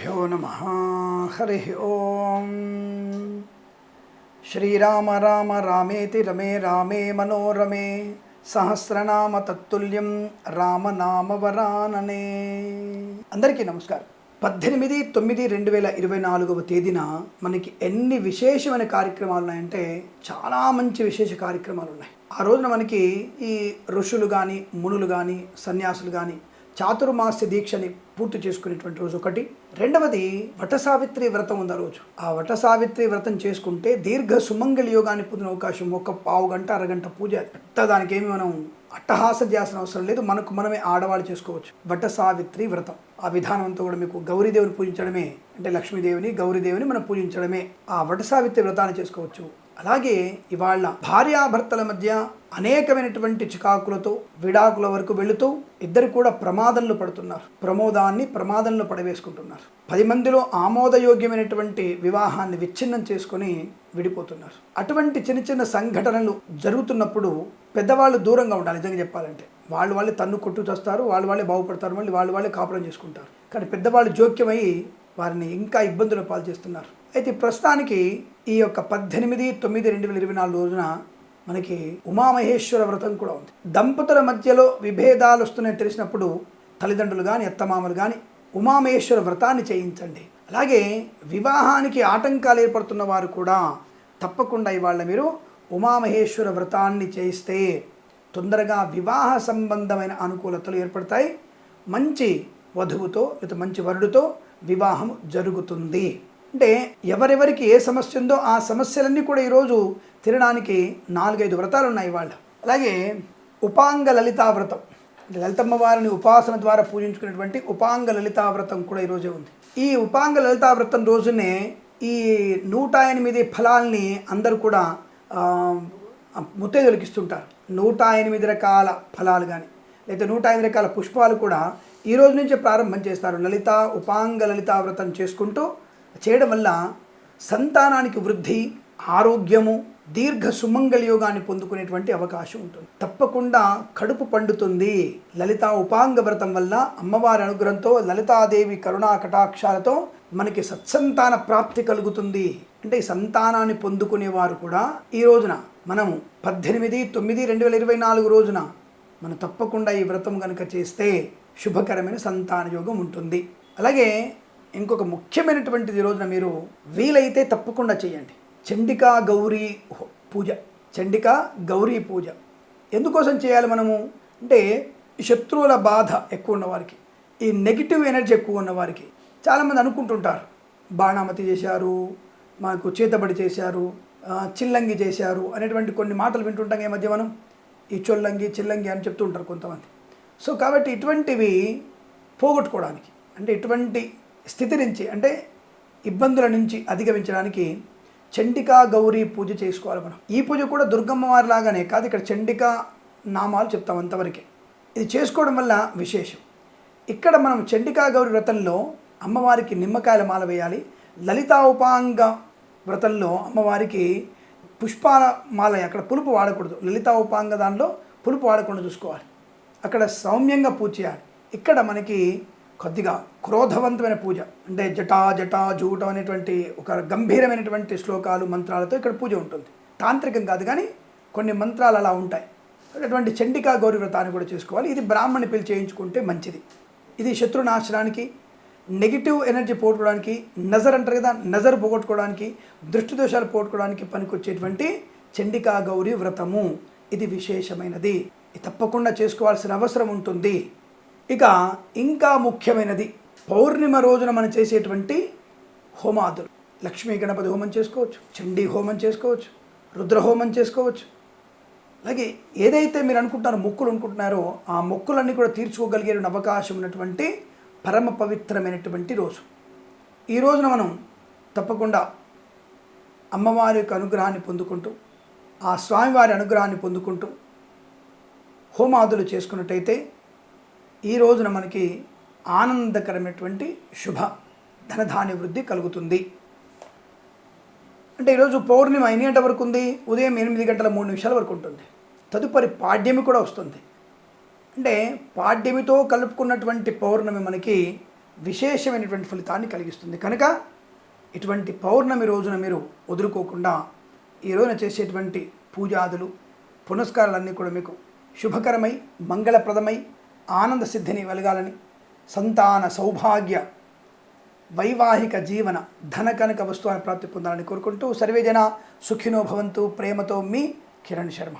శ్రీగురుభ్యో నమ హరి ఓం. శ్రీరామ రామ రామేతి రమే రామే మనోరమే సహస్రనామ తత్తుల్యం రామనామవరాననే అందరికీ నమస్కారం. పద్దెనిమిది తొమ్మిది రెండు వేల ఇరవై నాలుగవ తేదీన మనకి ఎన్ని విశేషమైన కార్యక్రమాలు ఉన్నాయంటే చాలా మంచి విశేష కార్యక్రమాలు ఉన్నాయి. ఆ రోజున మనకి ఈ ఋషులు కానీ మునులు కానీ సన్యాసులు కానీ చాతుర్మాస్య దీక్షని పూర్తి చేసుకునేటువంటి రోజు ఒకటి. రెండవది వటసావిత్రి వ్రతం ఉంది ఆ రోజు? ఆ వటసావిత్రి వ్రతం చేసుకుంటే దీర్ఘ సుమంగళ యోగాన్ని పొందిన అవకాశం ఒక పావు గంట అరగంట పూజ పెద్ద దానికి ఏమి మనం అట్టహాస చేయాల్సిన అవసరం లేదు. మనకు మనమే ఆడవాళ్ళు చేసుకోవచ్చు. వట సావిత్రి వ్రతం. ఆ విధానం అంతా కూడా మీకు గౌరీదేవిని పూజించడమే అంటే లక్ష్మీదేవిని గౌరీదేవిని మనం పూజించడమే. ఆ వట సావిత్రి వ్రతాన్ని చేసుకోవచ్చు. అలాగే ఇవాళ భార్యాభర్తల మధ్య అనేకమైనటువంటి చికాకులతో విడాకుల వరకు వెళుతూ ఇద్దరు కూడా ప్రమాదంలో పడుతున్నారు. ప్రమోదాన్ని ప్రమాదంలో పడవేసుకుంటున్నారు. పది మందిలో ఆమోదయోగ్యమైనటువంటి వివాహాన్ని విచ్ఛిన్నం చేసుకొని విడిపోతున్నారు. అటువంటి చిన్న చిన్న సంఘటనలు జరుగుతున్నప్పుడు పెద్దవాళ్ళు దూరంగా ఉండాలి నిజంగా చెప్పాలంటే. వాళ్ళు వాళ్ళే తన్ను కొట్టు చేస్తారు వాళ్ళు వాళ్ళే బాగుపడతారు మళ్ళీ వాళ్ళు వాళ్ళే కాపురం చేసుకుంటారు. కానీ పెద్దవాళ్ళు జోక్యమై వారిని ఇంకా ఇబ్బందులు పాలు చేస్తున్నారు. అయితే ప్రస్తుతానికి ఈ యొక్క పద్దెనిమిది తొమ్మిది రెండు వేల ఇరవై నాలుగు రోజున మనకి ఉమామహేశ్వర వ్రతం కూడా ఉంది. దంపతుల మధ్యలో విభేదాలు వస్తున్నాయని తెలిసినప్పుడు తల్లిదండ్రులు కానీ అత్తమామలు కానీ ఉమామహేశ్వర వ్రతాన్ని చేయించండి. అలాగే వివాహానికి ఆటంకాలు ఏర్పడుతున్న వారు కూడా తప్పకుండా ఇవాళ మీరు ఉమామహేశ్వర వ్రతాన్ని చేయిస్తే తొందరగా వివాహ సంబంధమైన అనుకూలతలు ఏర్పడతాయి. మంచి వధువుతో లేదా మంచి వరుడితో వివాహం జరుగుతుంది. అంటే ఎవరెవరికి ఏ సమస్య ఉందో ఆ సమస్యలన్నీ కూడా ఈరోజు తినడానికి నాలుగైదు వ్రతాలు ఉన్నాయి వాళ్ళు. అలాగే ఉపాంగ లలితా వ్రతం. లలితమ్మ వారిని ఉపాసన ద్వారా పూజించుకునేటువంటి ఉపాంగ లలితా వ్రతం కూడా ఈరోజే ఉంది. ఈ ఉపాంగ లలితా వ్రతం రోజునే ఈ నూట ఎనిమిది ఫలాల్ని అందరూ కూడా ముత్తేదొలికిస్తుంటారు ఇస్తుంటారు. నూట ఎనిమిది రకాల ఫలాలు కానీ లేకపోతే నూట ఎనిమిది రకాల పుష్పాలు కూడా ఈ రోజు నుంచే ప్రారంభం చేస్తారు. లలిత ఉపాంగ లలితా వ్రతం చేసుకుంటూ చేయడం వల్ల సంతానానికి వృద్ధి ఆరోగ్యము దీర్ఘ సుమంగళ యోగాన్ని పొందుకునేటువంటి అవకాశం ఉంటుంది. తప్పకుండా కడుపు పండుతుంది. లలిత ఉపాంగ వ్రతం వల్ల అమ్మవారి అనుగ్రహంతో లలితాదేవి కరుణా కటాక్షాలతో మనకి సత్సంతాన ప్రాప్తి కలుగుతుంది. అంటే సంతానాన్ని పొందుకునేవారు కూడా ఈ రోజున మనము పద్దెనిమిది తొమ్మిది రెండు వేల ఇరవై నాలుగు రోజున మనం తప్పకుండా ఈ వ్రతం కనుక చేస్తే శుభకరమైన సంతాన యోగం ఉంటుంది. అలాగే ఇంకొక ముఖ్యమైనటువంటిది రోజున మీరు వీలైతే తప్పకుండా చేయండి. చండికా గౌరీ హో- పూజ. చండికా గౌరీ పూజ. ఎందుకోసం చేయాలి మనము? అంటే శత్రువుల బాధ ఎక్కువ ఉన్నవారికి ఈ నెగిటివ్ ఎనర్జీ ఎక్కువ ఉన్నవారికి చాలామంది అనుకుంటుంటారు బాణామతి చేశారు మాకు చేతబడి చేశారు చిల్లంగి చేశారు అనేటువంటి కొన్ని మాటలు వింటుంటాం ఈ మధ్య మనం. ఈ చొల్లంగి చిల్లంగి అని చెప్తూ ఉంటారు కొంతమంది. సో కాబట్టి ఇటువంటివి పోగొట్టుకోవడానికి అంటే ఇటువంటి స్థితి నుంచి అంటే ఇబ్బందుల నుంచి అధిగమించడానికి చండికా గౌరీ పూజ చేసుకోవాలి మనం. ఈ పూజ కూడా దుర్గమ్మ వారి లాగానే కాదు ఇక్కడ చండికా నామాలు చెప్తాం అంతవరకే. ఇది చేసుకోవడం వల్ల విశేషం. ఇక్కడ మనం చండికా గౌరి వ్రతంలో అమ్మవారికి నిమ్మకాయల మాల వేయాలి. లలితా ఉపాంగ వ్రతంలో అమ్మవారికి పుష్పాల మాల అక్కడ పులుపు వాడకూడదు. లలితా ఉపాంగ దానిలో పులుపు వాడకుండా చూసుకోవాలి. అక్కడ సౌమ్యంగా పూజ చేయాలి. ఇక్కడ మనకి కొద్దిగా క్రోధవంతమైన పూజ. అంటే జటా జటా జూటం అనేటువంటి ఒక గంభీరమైనటువంటి శ్లోకాలు మంత్రాలతో ఇక్కడ పూజ ఉంటుంది. తాంత్రికం కాదు కానీ కొన్ని మంత్రాలు అలా ఉంటాయి. అటువంటి చండికా గౌరి వ్రతాన్ని కూడా చేసుకోవాలి. ఇది బ్రాహ్మణి పిలిచి చేయించుకుంటే మంచిది. ఇది శత్రునాశనానికి నెగిటివ్ ఎనర్జీ పోగొట్టుకోవడానికి నజర్ అంటారు కదా నజర్ పోగొట్టుకోవడానికి దృష్టి దోషాలు పోగొట్టుకోవడానికి పనికొచ్చేటువంటి చండికా గౌరి వ్రతము. ఇది విశేషమైనది. ఇది తప్పకుండా చేసుకోవాల్సిన అవసరం ఉంటుంది. ఇక ఇంకా ముఖ్యమైనది పౌర్ణిమ రోజున మనం చేసేటువంటి హోమాదులు. లక్ష్మీ గణపతి హోమం చేసుకోవచ్చు చండీ హోమం చేసుకోవచ్చు రుద్రహోమం చేసుకోవచ్చు. అలాగే ఏదైతే మీరు అనుకుంటున్నారో మొక్కులు అనుకుంటున్నారో ఆ మొక్కులన్నీ కూడా తీర్చుకోగలిగే అవకాశం ఉన్నటువంటి పరమ పవిత్రమైనటువంటి రోజు. ఈ రోజున మనం తప్పకుండా అమ్మవారి యొక్క అనుగ్రహాన్ని పొందుకుంటూ ఆ స్వామివారి అనుగ్రహాన్ని పొందుకుంటూ హోమాదులు చేసుకున్నట్టయితే ఈ రోజున మనకి ఆనందకరమైనటువంటి శుభ ధనధాన్య వృద్ధి కలుగుతుంది. అంటే ఈరోజు పౌర్ణిమ ఎన్ని గంటల వరకు ఉంది ఉదయం ఎనిమిది గంటల మూడు నిమిషాల వరకు ఉంటుంది. తదుపరి పాడ్యమి కూడా వస్తుంది. అంటే పాడ్యమితో కలుపుకున్నటువంటి పౌర్ణమి మనకి విశేషమైనటువంటి ఫలితాన్ని కలిగిస్తుంది. కనుక ఇటువంటి పౌర్ణమి రోజున మీరు వదులుకోకుండా ఈ రోజున చేసేటువంటి పూజాదులు పునస్కారాలన్నీ కూడా మీకు శుభకరమై మంగళప్రదమై ఆనంద సిద్ధిని వెలగాలని సంతాన సౌభాగ్య వైవాహిక జీవన ధన కనక వస్తువుల ప్రాప్తి పొందాలని కోరుకుంటూ సర్వేజన సుఖినో భవంతు ప్రేమతో మీ కిరణ్ శర్మ.